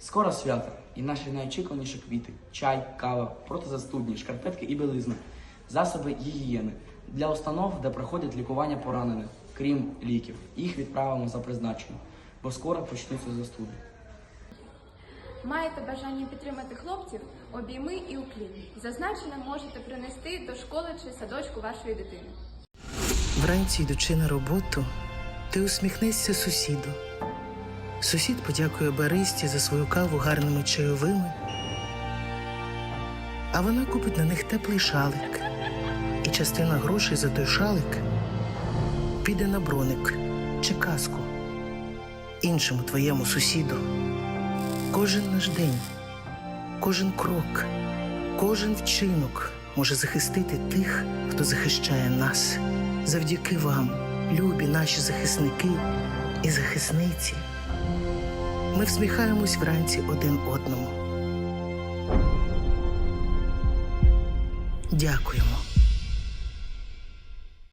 Скоро свято, і наші найочікуваніші квіти, чай, кава, протизастудні, шкарпетки і білизна, засоби гігієни для установ, де проходять лікування поранених, крім ліків. Їх відправимо за призначенням, бо скоро почнуться застуди. Маєте бажання підтримати хлопців? Обійми і уклін. Зазначене можете принести до школи чи садочку вашої дитини. Вранці йдучи на роботу, ти усміхнешся сусіду. Сусід подякує баристі за свою каву гарними чайовими, а вона купить на них теплий шалик, і частина грошей за той шалик піде на броник чи каску іншому твоєму сусіду. Кожен наш день, кожен крок, кожен вчинок може захистити тих, хто захищає нас. Завдяки вам, любі наші захисники і захисниці. Ми всміхаємось вранці один одному. Дякуємо.